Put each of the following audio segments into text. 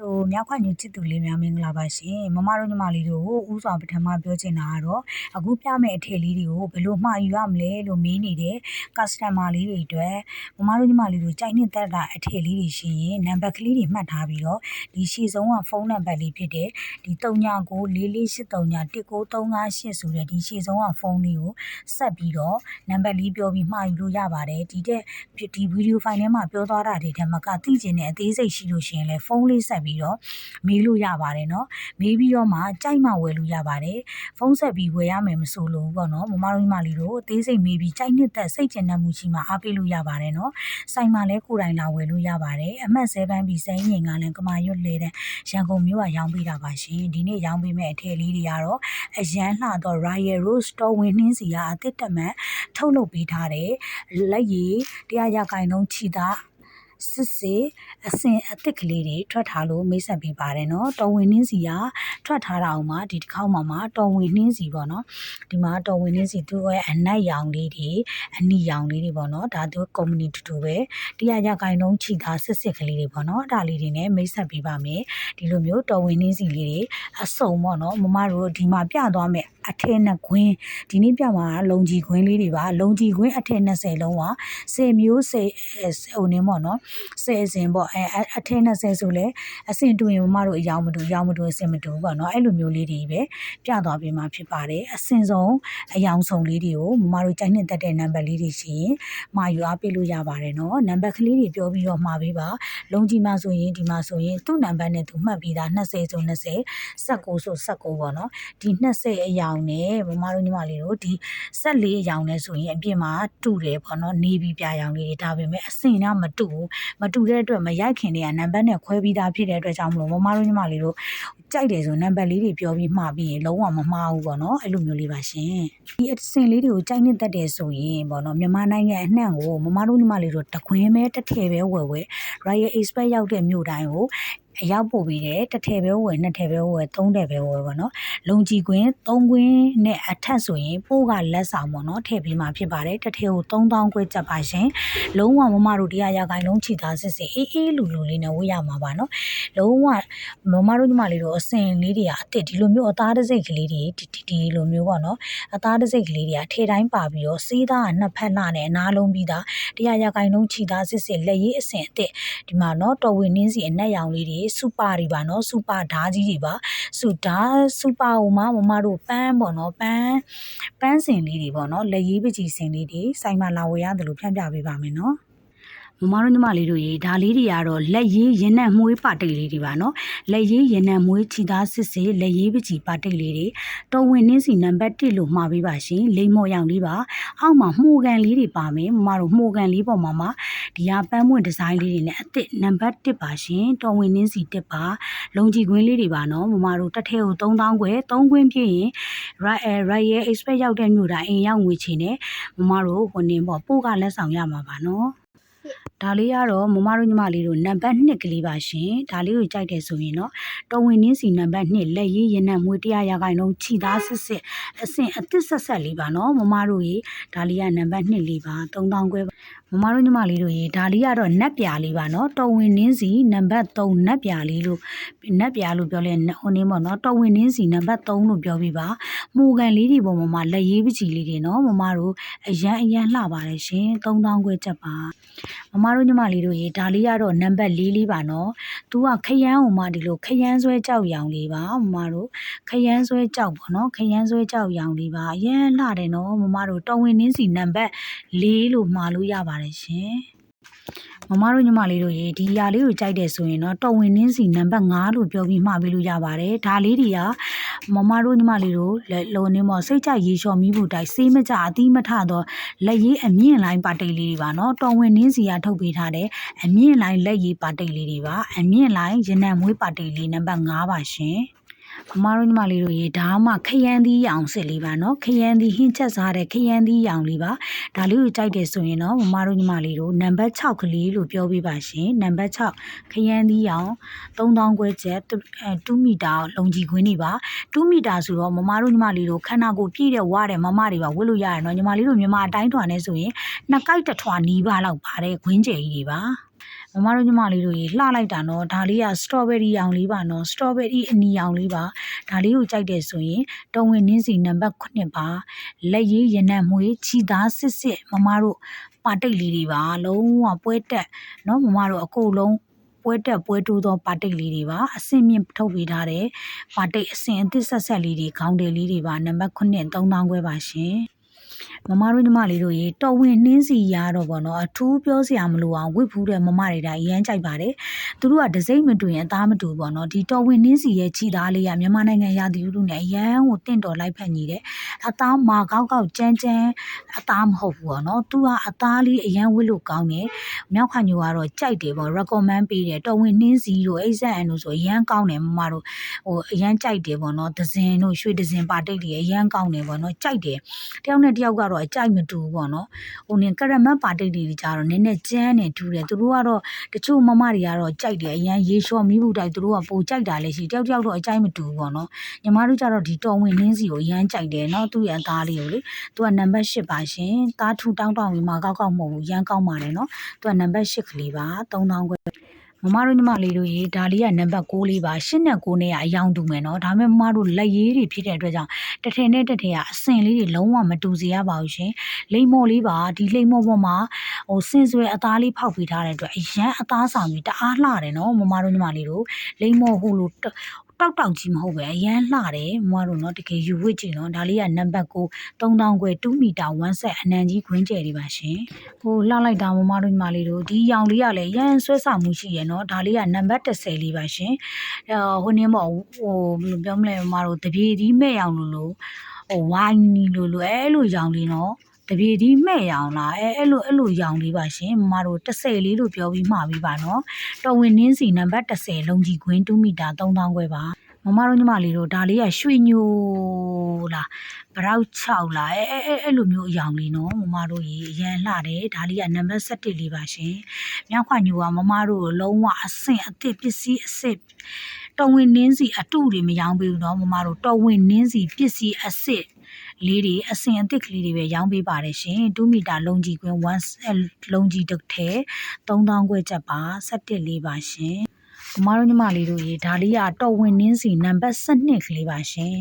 လိုမြောက်ခွညချစ်သူလေးများမင်္ဂလာပါရှင်မမတို့ညီမလေးတို့ကိုဥစွာပထမပြောချင်တာကတော့အခုပြမယ့်အထည်လေးတွေကိုဘယ်လိုမှာယူရမလဲလို့မေးနေတဲ့ customer လေးတွေအတွက်မမတို့ညီမလေးတို့ကြိုက်နှစ်သက်တာအထည်လေးတွေရှိရင်နံပါတ်ကလေးတွေမှတ်ထားပြီးတော့ဒီရှေ့ဆုံးကဖုန်းနံပါတ်လေးဖြစ်တဲ့ဒီ3994481938ဆိုတဲ့ဒီရှေ့ဆုံးကဖုန်းလေးကိုဆက်ပြီးတော့နံပါတ်လေးပြောပြီးမှာယူလို့ရပါတယ်ဒီတဲ့ဒီဗီဒီယိုဖိုင်ထဲမှာပြောသွားတာတွေတည်းမကသိကျင်တဲ့အသေးစိတ်ရှိလို့ရှိရင်လည်းဖုန်းလေးဆက်ပြီးတော့တော့မေးလို့ရပါတယ်နော်မေးပြီးတော့မှကြိုက်မှဝယ်လို့ရပါတယ်ဖုန်းဆက်ပြီးဝယ်ရမယ်မဆိုလို့ပေါ့နော်မမတို့ညီမလေးတို့အသေးစိတ်မေးပြီးကြိုက်နှစ်သက်စိတ်ကျဉ်တတ်မှုရှိမှအားပေးလို့ရပါတယ်နော်ဆိုင်မှာလည်းကိုယ်တိုင်လာဝယ်လို့ရပါတယ်အမှတ်7ပန်းပြီးစိမ်းငင်ကလည်းကမာရွတ်လေတဲ့ရန်ကုန်မြို့ကရောင်းပေးတာပါရှင်ဒီနေ့ရောင်းပေးမယ့်အထည်လေးတွေကတော့အရန်လှတော့ Royal Rose Store ဝင်နှင်းစီကအသစ်တမန်ထုတ်လုပ်ပေးထားတယ်လက်ရည်တရားရကိုင်လုံးခြိသား စစ်စစ်အစင်အသစ်ကလေးတွေထွက်ထားလို့မိတ်ဆက်ပေးပါတယ်နော်တော်ဝင်နှင်းစီကထွက်ထားတာအောင်မှဒီတစ်ခေါက်မှမှတော်ဝင်နှင်းစီပေါ့နော်ဒီမှာတော်ဝင်နှင်းစီသူ့ရဲ့အနက်ရောင်လေးတွေအနီရောင်လေးတွေပေါ့နော်ဒါသူကုမ္ပဏီတူတူပဲတရားရကိုင်လုံးချီသားစစ်စစ်ကလေးတွေပေါ့နော်ဒါလေးတွေနဲ့မိတ်ဆက်ပေးပါမယ်ဒီလိုမျိုးတော်ဝင်နှင်းစီလေးတွေအစုံပေါ့နော်မမတို့ဒီမှာပြသွားမယ်အထက်နှစ်ကွင်းဒီနေ့ပြမှာလုံကြီးကွင်းလေးတွေပါလုံကြီးကွင်းအထက်20လုံးပါ10မျိုး10ဟိုနင်းပေါ့နော်10အစင်ပေါ့အဲအထက်20ဆိုလဲအစင်တူရင်မမတို့အယောင်မတူရောင်မတူအစင်မတူပေါ့နော်အဲ့လိုမျိုးလေးတွေပဲပြသွားပြီးမှဖြစ်ပါတယ်အစင်ဆုံးအယောင်ဆုံးလေးတွေကိုမမတို့ကြိုက်နှစ်တက်တဲ့နံပါတ်လေးတွေရှိရင်မာယူအားပေးလို့ရပါတယ်နော်နံပါတ်ကလေးတွေပြောပြီးတော့မှာပေးပါလုံကြီးမှာဆိုရင်ဒီမှာဆိုရင်သူ့နံပါတ်နဲ့သူမှတ်ပြီးသား20ဆို20 19ဆို19ပေါ့နော်ဒီ20အရာယောင်နဲ့မမတို့ညီမလေးတို့ဒီ14အယောင်နဲ့ဆိုရင်အပြင်မှာတူတယ်ပေါ့နော်နေပြီးပြရောင်လေးတွေဒါပေမဲ့အစင်ကမတူဘူးမတူတဲ့အတွက်မရိုက်ခင်တွေကနံပါတ်နဲ့ခွဲပြီးသားဖြစ်တဲ့အတွက်ကြောင့်မလို့မမတို့ညီမလေးတို့ကြိုက်တယ်ဆိုနံပါတ်လေးတွေပြောပြီးမှားပြီးရင်လုံးဝမမှားဘူးပေါ့နော်အဲ့လိုမျိုးလေးပါရှင်ဒီအစင်လေးတွေကိုကြိုက်နေတတ်တယ်ဆိုရင်ပေါ့နော်မြန်မာနိုင်ငံအနှံ့ကိုမမတို့ညီမလေးတို့တခွင်းပဲတစ်ထည်ပဲဝယ်ဝယ် Royal Express ရောက်တဲ့မြို့တိုင်းကို အရောက်ပို့ပြီးတယ်တစ်ထည်ပဲဝယ်နှစ်ထည်ပဲဝယ်သုံးထည်ပဲဝယ်ပေါ့နော်လုံကြီးကွင်းသုံးကွင်းနဲ့အထက်ဆိုရင်ပိုးကလက်ဆောင်ပေါ့နော်ထည့်ပေးမှာဖြစ်ပါတယ်တစ်ထည်ကို3000ခွဲကျပ်ပါရှင်လုံးဝမမတို့တရားရခိုင်လုံးချီသားစစ်စစ်အေးအေးလူလူလေးနဲ့ဝေးရမှာပါနော်လုံးဝမမတို့ညီမလေးတို့အစင်လေးတွေကအစ်စ်ဒီလိုမျိုးအသားတစိတ်ကလေးတွေဒီဒီလိုမျိုးပေါ့နော်အသားတစိတ်ကလေးတွေကထေတိုင်းပါပြီးတော့စီးသားကနှစ်ဖက်နှနဲ့အနားလုံးပြီးသားတရားရခိုင်လုံးချီသားစစ်စစ်လက်ရေးအစင်အစ်စ်ဒီမှာနော်တော်ဝင်နှင်းစီအနက်ရောင်လေးတွေစူပါတွေပါနော်စူပါဓာကြီးတွေပါစူဓာစူပါဟိုမှာမမတို့ပန်းပေါ့နော်ပန်းပန်းစင်လေးတွေပေါ့နော်လက်ရေးပကြီးစင်လေးတွေစိုင်းမလာဝယ်ရတယ်လို့ဖြန့်ပြပေးပါမယ်နော် မမတို့ညီမလေးတို့ရေဒါလေးတွေကတော့လက်ရေးရင်နဲ့မှုေးပါတိတ်လေးတွေပါနော်လက်ရေးရင်နဲ့မှုေးချီသားစစ်စစ်လက်ရေးပကြီးပါတိတ်လေးတွေတော်ဝင်နှင်းစီနံပါတ်1လို့မှာပေးပါရှင်လိမ့်မော်ရောင်လေးပါအောက်မှာမှုကန်လေးတွေပါမယ်မမတို့မှုကန်လေးပေါ်မှာမှာဒီဟာပန်းမွင့်ဒီဇိုင်းလေးတွေနဲ့အစ်စ်နံပါတ်1ပါရှင်တော်ဝင်နှင်းစီ1ပါလုံကြီးခွင်းလေးတွေပါနော်မမတို့တစ်ထည့်ကို3000ခွဲ3ခွင်းပြည့်ရင် Royal Express ရောက်တဲ့မြို့တိုင်းအိမ်ရောက်ငွေချေနဲ့မမတို့ဟိုနေပေါ့ပို့ကလက်ဆောင်ရမှာပါနော် ဒါလေးကတော့မမတို့ညီမလေးတို့နံပါတ်2ကလေးပါရှင်ဒါလေးကိုကြိုက်တယ်ဆိုရင်တော့တော်ဝင်နှင်းစီနံပါတ်2လက်ရေးရင်နံမွေး100ရာခိုင်နှုန်းခြိသားစစ်စစ်အဆင့်အသစ်ဆက်ဆက်လေးပါနော်မမတို့ရေဒါလေးကနံပါတ်2လေးပါ3000ခွဲ မမတို့ညီမလေးတို့ရေဒါလေးကတော့နက်ပြာလေးပါနော်တော်ဝင်နှင်းစီနံပါတ်3နက်ပြာလေးလို့နက်ပြာလို့ပြောလဲဟိုနေပေါ့နော်တော်ဝင်နှင်းစီနံပါတ်3လို့ပြောပြပါမှုကန်လေးတွေပေါ်မှာလက်ရေးပကြီးလေးတွေနော်မမတို့အရန်အရန်လှပါတယ်ရှင်3000ခွဲချက်ပါမမတို့ညီမလေးတို့ရေဒါလေးကတော့နံပါတ်4လေးပါနော်သူကခရမ်းဟိုမှာဒီလိုခရမ်းဆွဲကြောက်ရောင်လေးပါမမတို့ခရမ်းဆွဲကြောက်ပေါ့နော်ခရမ်းဆွဲကြောက်ရောင်လေးပါအရန်လှတယ်နော်မမတို့တော်ဝင်နှင်းစီနံပါတ်4လို့မှားလို့ရပါတယ်ရှင်မမတို့ညီမလေးတို့ရေဒီຢာလေးကိုကြိုက်တယ်ဆိုရင်တော့တော်ဝင်နှင်းစီနံပါတ်5လို့ပြောပြီးမှာပေးလို့ရပါတယ်ဒါလေးတွေကမမတို့ညီမလေးတို့လုံနေမော်စိတ်ကြရေလျှော်မိဖို့တိုင်စေးမကြအသီးမထတော့လက်ရေးအမြင့်လိုင်းပါတိတ်လေးတွေပါနော်တော်ဝင်နှင်းစီကထုတ်ပေးထားတဲ့အမြင့်လိုင်းလက်ရေးပါတိတ်လေးတွေပါအမြင့်လိုင်းရနံမွေးပါတိတ်လေးနံပါတ်5ပါရှင် မမတို့ညီမလေးတို့ရေဒါမှခရမ်းသီးရောင်စစ်လေးပါနော်ခရမ်းသီးဟင်းချက်စားတဲ့ခရမ်းသီးရောင်လေးပါဒါလေးကိုကြိုက်တယ်ဆိုရင်တော့မမတို့ညီမလေးတို့နံပါတ်6ကလေးလို့ပြောပြပါရှင်နံပါတ်6ခရမ်းသီးရောင်3000ခွဲချက်2မီတာလုံကြီးခွင်းနေပါ2မီတာဆိုတော့မမတို့ညီမလေးတို့ခန္ဓာကိုယ်ပြည့်တဲ့ဝါတဲ့မမတွေပါဝတ်လို့ရတယ်နော်ညီမလေးတို့မြန်မာအတိုင်းထွာနဲ့ဆိုရင်နှစ်ကိုက်တစ်ထွာနီးပါလောက်ပါတယ်ခွင်းကျယ်ကြီးတွေပါ မမတို့ညီမလေးတို့ရေလှလိုက်တာနော်ဒါလေးကစတော်ဘယ်ရီရောင်လေးပါနော်စတော်ဘယ်ရီအနီရောင်လေးပါဒါလေးကိုကြိုက်တယ်ဆိုရင်တော်ဝင်နင်းစီနံပါတ်9ပါလက်ရည်ရနံ့မွေးခြီသားစစ်စစ်မမတို့ပါတိတ်လေးတွေပါလုံးဝပွဲတက်နော်မမတို့အကုန်လုံးပွဲတက်ပွဲတိုးသောပါတိတ်လေးတွေပါအစင်မြင့်ထုတ်ပေးထားတဲ့ပါတိတ်အစင်အသစ်ဆက်ဆက်လေးတွေခေါင်းတယ်လေးတွေပါနံပါတ်9 3000ခွဲပါရှင် မမတို့ညီမလေးတို့ရေတော်ဝင်နှင်းစီရတော့ဗောနော်အထူးပြောစရာမလိုအောင်ဝစ်ဖူးတဲ့မမတွေဒါအရန်ကြိုက်ပါတယ်သူတို့ကဒစိမ့်မတူရင်အသားမတူဗောနော်ဒီတော်ဝင်နှင်းစီရဲ့ခြိသားလေးကမြန်မာနိုင်ငံရာသီဥတုနဲ့အရန်ကိုတင့်တော်လိုက်ဖက်ညီတယ်အသားမာကောက်ကောက်ကြမ်းကြမ်းအသားမဟုတ်ဘူးဗောနော်သူကအသားလေးအရန်ဝစ်လို့ကောင်းတယ်မြောက်ခါညိုကတော့ကြိုက်တယ်ဗော recommend ပေးတယ်တော်ဝင်နှင်းစီတို့အိဇက်အန်တို့ဆိုအရန်ကောင်းတယ်မမတို့ဟိုအရန်ကြိုက်တယ်ဗောနော်ဒဇင်တို့ရွှေဒဇင်ပါတိတ်တွေအရန်ကောင်းတယ်ဗောနော်ကြိုက်တယ်တယောက်နဲ့တယောက်ကတော့အကြိုက်မတူဘူးဗောနော်ဟိုနင်ကရမတ်ပါတိတ်တွေကြတော့နည်းနည်းကြမ်းနေထူတယ်သူတို့ကတော့တချို့မမတွေကတော့ကြိုက်တယ်အရန်ရေလျှော်မိဘူးတိုက်သူတို့ကပိုကြိုက်တာလည်းရှိတယောက်တယောက်တော့အကြိုက်မတူဘူးဗောနော်ညီမတို့ကြတော့ဒီတော်ဝင်နှင်းစီကိုအရန်ကြိုက်တယ်နော်သူ့ရဲ့အသားလေးကိုလေသူကနံပါတ်8ပါရှင်သားထူတောင်းတောင်းပြီးမှကောက်ကောက်မဟုတ်ဘူးရန်ကောင်းပါတယ်နော်သူကနံပါတ်8ကလေးပါ3000ခွဲ မမတို့ညီမလေးတို့ရေဒါလေးကနံပါတ်6လေးပါ8နဲ့9နဲ့ကအယောင်တူမယ်နော်ဒါပေမဲ့မမတို့လက်ရည်တွေဖြစ်တဲ့အတွက်ကြောင့်တစ်ထည်နဲ့တစ်ထည်ကအစင်လေးတွေလုံးဝမတူစေရပါဘူးရှင်လိမ္မော်လေးပါဒီလိမ္မော်ပေါ်မှာဟိုစင်ဆွဲအသားလေးဖောက်ပေးထားတဲ့အတွက်အရန်အသားဆောင်ပြီးတအားလှတယ်နော်မမတို့ညီမလေးတို့လိမ္မော်ဟိုလို တောက်တောက်ကြီးမဟုတ်ပဲအရန်လှတယ်မမတို့နော်တကယ်ယူဝစ်ကြည့်နော်ဒါလေးကနံပါတ်9 3000ခွဲ2မီတာ1ဆက်အနံကြီးခွင်းကျယ်လေးပါရှင်ဟိုလှလိုက်တာမမတို့ညီမလေးတို့ဒီရောင်လေးကလည်းရန်ဆွဲဆောင်မှုရှိရနော်ဒါလေးကနံပါတ်30လေးပါရှင်အဲဟိုနင်းပေါ့ဟိုဘယ်လိုပြောမလဲမမတို့တပြေဒီမဲ့ရောင်လို့လို့ဟိုဝိုင်းနီလို့လို့အဲလိုရောင်လေးနော် တပြေဒီမဲ့ရောင်လားအဲအဲ့လိုအဲ့လိုရောင်လေးပါရှင်မမတို့30လေးလို့ပြောပြီးမှာပြီးပါနော်တော်ဝင်နင်းစီနံပါတ်30လုံးကြီးခွင်း2မီတာ3000ခွဲပါမမတို့ညီမလေးတို့ဒါလေးကရွှေညိုလားဘရောက်6လားအဲအဲအဲ့လိုမျိုးအယောင်လေးနော်မမတို့ရေအရန်လှတယ်ဒါလေးကနံပါတ်17လေးပါရှင်မြောက်ခွညိုကမမတို့ကိုလုံးဝအဆင့်အသစ်ပစ္စည်းအစ်စ်တော်ဝင်နင်းစီအတုတွေမရောင်းပေးဘူးနော်မမတို့တော်ဝင်နင်းစီပစ္စည်းအစ်စ် လေးတွေအစင်အသစ်ကလေးတွေပဲရောင်းပေးပါတယ်ရှင်2မီတာလုံးကြီးကွင်း1လုံးကြီးတစ်ထဲ3000ခွဲချက်ပါ17လေးပါရှင် မမတို့ညီမလေးတို့ရေဒါလေးကတော်ဝင်နင်းစီနံပါတ်12ကလေးပါရှင်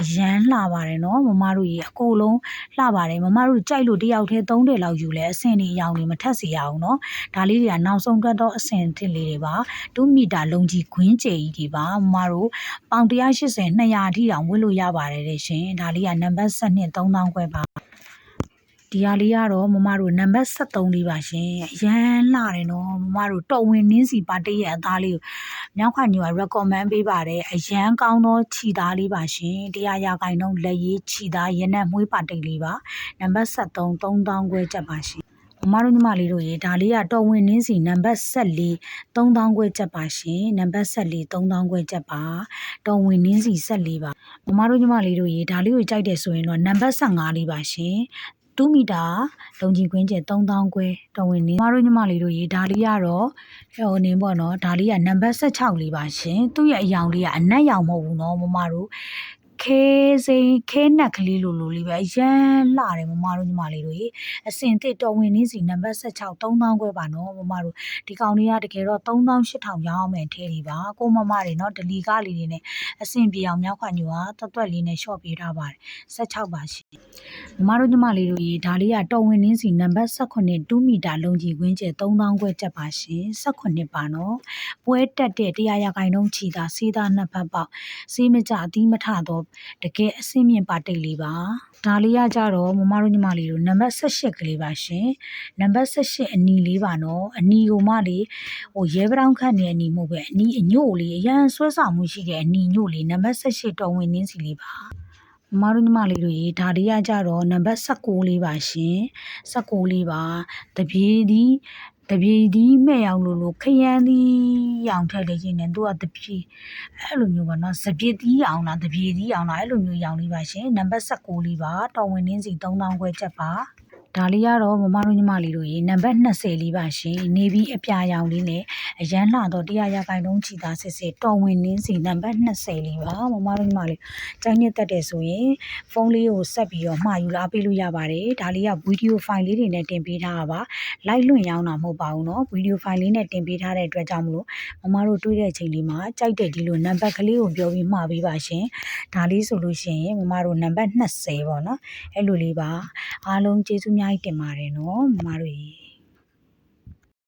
အရန်လှပါတယ်နော်မမတို့ရေအကုန်လုံးလှပါတယ်မမတို့ကြိုက်လို့တယောက်တည်း3တယ်လောက်ယူလဲအဆင်တွေအယောင်တွေမထက်စေရအောင်နော်ဒါလေးတွေကနောက်ဆုံးတွက်တော့အဆင်တစ်လေးတွေပါ2မီတာလုံးကြီးခွင်းကျယ်ကြီးတွေပါမမတို့ပေါင်180 200အထိတောင်ဝတ်လို့ရပါတယ်တဲ့ရှင်ဒါလေးကနံပါတ်12 3000ခွဲပါ ဒီဟာလေးကတော့မမတို့နံပါတ်73လေးပါရှင်အရန်လှတယ်နော်မမတို့တော်ဝင်နင်းစီပါတိရဲ့အသားလေးကိုမြောက်ခညိုက recommend ပေးပါတယ်အရန်ကောင်းသောခြီသားလေးပါရှင်တရားရဂိုင်တော့လက်ရေးခြီသားရနက်မွေးပါတိတ်လေးပါနံပါတ်73 3000ခွဲချက်ပါရှင်မမတို့ညီမလေးတို့ရေဒါလေးကတော်ဝင်နင်းစီနံပါတ်14 3000ခွဲချက်ပါရှင်နံပါတ်14 3000ခွဲချက်ပါတော်ဝင်နင်းစီ14ပါမမတို့ညီမလေးတို့ရေဒါလေးကိုကြိုက်တယ်ဆိုရင်တော့နံပါတ်15လေးပါရှင် 2မီတာလုံကြီးခွင်းကျ3000ခွဲတော်ဝင်နေမတို့ညီမလေးတို့ရေဒါလေးကတော့ဟိုနေပေါ့နော်ဒါလေးကနံပါတ်16လေးပါရှင်သူ့ရဲ့အယောင်လေးကအနက်ရောင်မဟုတ်ဘူးနော်မမတို့ ခဲစိန်ခဲနက်ကလေးလိုလိုလေးပဲအရန်လှတယ်မမတို့ညီမလေးတို့ရေအစင်တစ်တော်ဝင်နေစီနံပါတ်16 3000ခွဲပါနော်မမတို့ဒီကောင်လေးကတကယ်တော့3800ရောင်းမယ်ထဲလေးပါကိုမမတွေနော်ဒလီကားလေးတွေနဲ့အစင်ပြေအောင်မြောက်ခွညူကတွတ်တွတ်လေးနဲ့ရှော့ပေးထားပါတယ်16ပါရှင်မမတို့ညီမလေးတို့ရေဒါလေးကတော်ဝင်နေစီနံပါတ်18 2မီတာလုံးကြီးဝင်းကျ3000ခွဲတက်ပါရှင်18ပါနော်ပွဲတက်တဲ့တရားရဂိုင်တုံးချီတာစေးသားနှစ်ဖက်ပေါက်စေးမကြအသီးမထတော့တကယ်အဆင့်မြင့်ပါတိတ်လေးပါဒါလေးကကြတော့မမတို့ညီမလေးတို့နံပါတ်18ကလေးပါရှင်နံပါတ်18အနီလေးပါနော်အနီကိုမှလေဟိုရဲပတောင်းခန့်နေအနီမဟုတ်ပဲအနီအညို့လေးအရန်ဆွဲဆောင်မှုရှိတဲ့အနီညို့လေးနံပါတ်18တော်ဝင်နင်းစီလေးပါမမတို့ညီမလေးတို့ရေဒါလေးကကြတော့နံပါတ်16လေးပါရှင်16လေးပါတပြေးဒီ တပြေးဒီမဲ့ရောင်လို့လို့ခရမ်းသီးရောင်ထက်လေရင်နဲ့သူကတပြေးအဲ့လိုမျိုးပါနော်စပြစ်သီးရောင်လားတပြေးသီးရောင်လားအဲ့လိုမျိုးရောင်လေးပါရှင်နံပါတ်16လေးပါတော်ဝင်နှင်းစီ3000ခွဲချက်ပါ ဒါလေးကတော့မမတို့ညီမလေးတို့ရေနံပါတ်20လေးပါရှင်နေပြီးအပြာရောင်လေးနဲ့အရန်လှတော့တရားရပိုင်လုံးချီတာစစ်စစ်တော်ဝင်နှင်းစီနံပါတ်20လေးပါမမတို့ညီမလေးကြိုင်းနှစ်သက်တယ်ဆိုရင်ဖုန်းလေးကိုဆက်ပြီးတော့မှာယူလာပေးလို့ရပါတယ်ဒါလေးကဗီဒီယိုဖိုင်လေးတွေနဲ့တင်ပေးထားတာပါလိုက်လွင့်ရောင်းတာမဟုတ်ပါဘူးเนาะဗီဒီယိုဖိုင်လေးနဲ့တင်ပေးထားတဲ့အတွက်ကြောင့်မလို့မမတို့တွေးတဲ့အချိန်လေးမှာကြိုက်တဲ့ဒီလိုနံပါတ်ကလေးကိုပြောပြီးမှာပေးပါရှင်ဒါလေးဆိုလို့ရှိရင်မမတို့နံပါတ်20ပေါ့နော်အဲ့လိုလေးပါအားလုံးကျေးဇူးအ ျားများကြီးတင်ပါတယ်နော်မမတို့ရေ